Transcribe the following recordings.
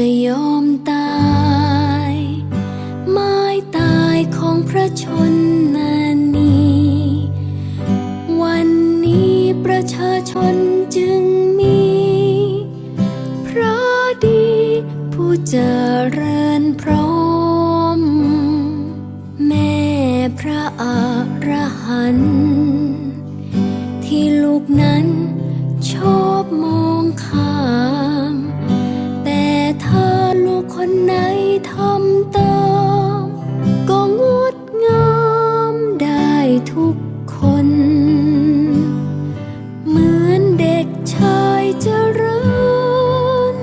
จะยอมตาย ไม้ตายของพระชนนานี วันนี้ประชาชนจึงมีพระดีผู้เจริญพร้อม แม่พระอรหันที่ลูกนั้น คนไหนทำตามก็งดงามได้ทุกคน เหมือนเด็กชายเจริญ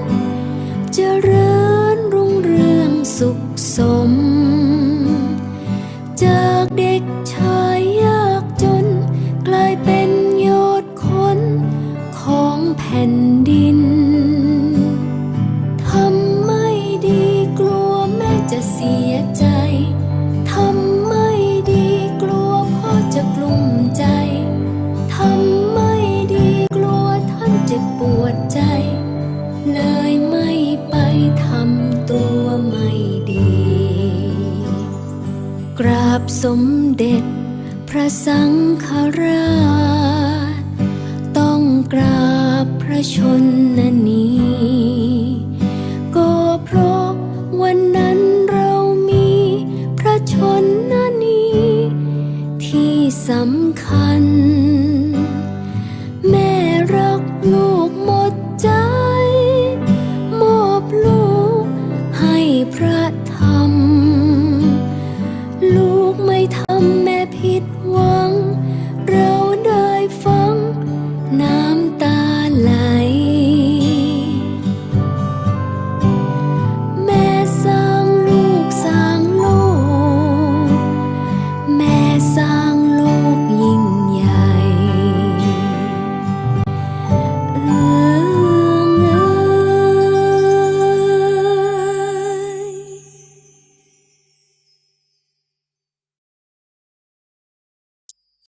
เจริญรุ่งเรืองสุขสม เสียใจทำไม่ดีกลัวพ่อจะกลุ้มใจทำไม่ดีกลัวท่านจะปวดใจ เลยไม่ไปทำตัวไม่ดี กราบสมเด็จพระสังฆราช ต้องกราบพระชนนีก็เพราะวันนั้น นนานี้ ที่สำคัญ แม่รักลูกหมดใจ มอบลูกให้พระธรรม ลูกไม่ทำ